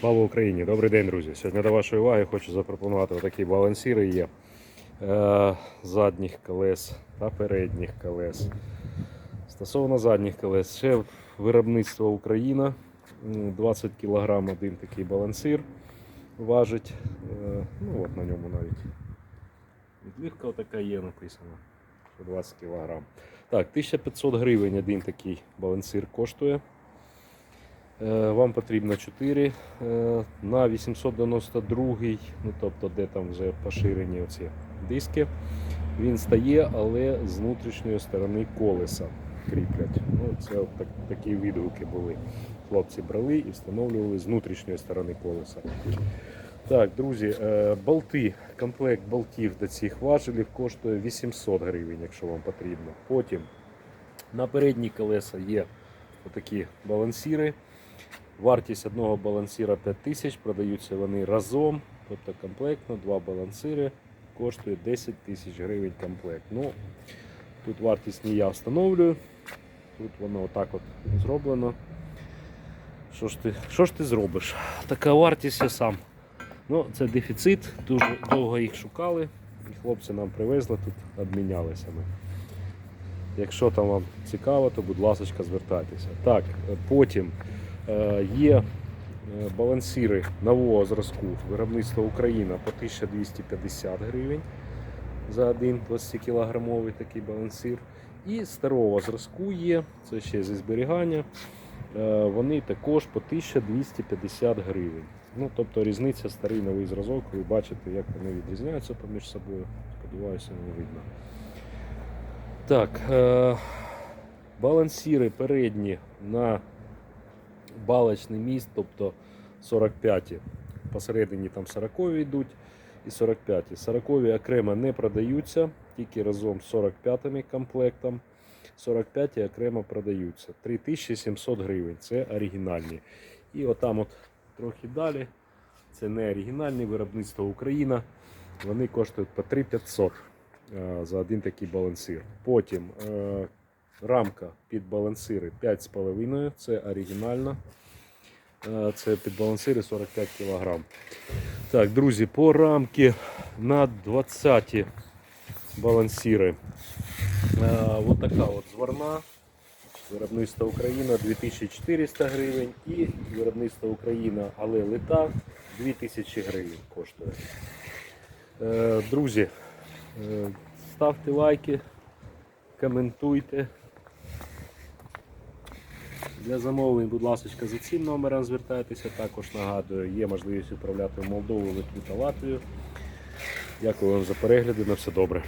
Слава Україні! Добрий день, друзі! Сьогодні до вашої уваги хочу запропонувати такі балансіри є е, задніх колес та передніх колес. Стосовно задніх колес, ще виробництво Україна. 20 кг один такий балансир важить. Е, ну от на ньому навіть відливка така є написана. 20 кг. Так, 1500 гривень один такий балансир коштує. Е, Вам потрібно 4 е, на 892, ну тобто де там вже поширені оці диски. Він стає, але з внутрішньої сторони колеса кріплять. Ну, це от так, такі відгуки були. Хлопці брали і встановлювали з внутрішньої сторони колеса. Так, друзі, е, болти, комплект болтів до цих важелів коштує 800 гривень, якщо вам потрібно. Потім на передні колеса є отакі балансіри. Вартість одного балансіра 5000, продаються вони разом, тобто комплектно, два балансири коштує 10 тисяч гривень комплект. Ну, тут вартість не я встановлюю, тут воно отак от зроблено. Що ж ти, що ж ти зробиш? Така вартість я сам. Ну, це дефіцит, дуже довго їх шукали. І хлопці нам привезли, тут обмінялися ми. Якщо там вам цікаво, то будь ласка, звертайтеся. Так, е, потім є е, балансіри нового зразку виробництва Україна по 1250 гривень за один 20-кілограмовий такий балансир. І старого зразку є, це ще зі зберігання. е, Вони також по 1250 гривень. Ну, тобто різниця старий новий зразок, ви бачите, як вони відрізняються поміж собою. Сподіваюся, не видно. Так, е, балансіри передні на балочний міст, тобто 45 посередині там 40 йдуть і 45. 40 окремо не продаються, тільки разом з 45 комплектом. 45 окремо продаються. 3700 гривень. Це оригінальні. І отам от трохи далі. Це не оригінальні виробництво Україна. Вони коштують по 3500 е, за один такий балансир. Потім е, рамка під балансири 5,5, це оригінальна. Е, Це під балансири 45 кг. Так, друзі, по рамки на 20 балансири. Е, От така от зворна. Виробництво Україна 2400 гривень і виробництво Україна, але лита 2000 гривень коштує. Е, Друзі, ставте лайки, коментуйте. Для замовлень, будь ласка, за цим номером звертайтеся. Також нагадую, є можливість управляти в Молдову, Литву та Латвію. Дякую вам за перегляди. На все добре.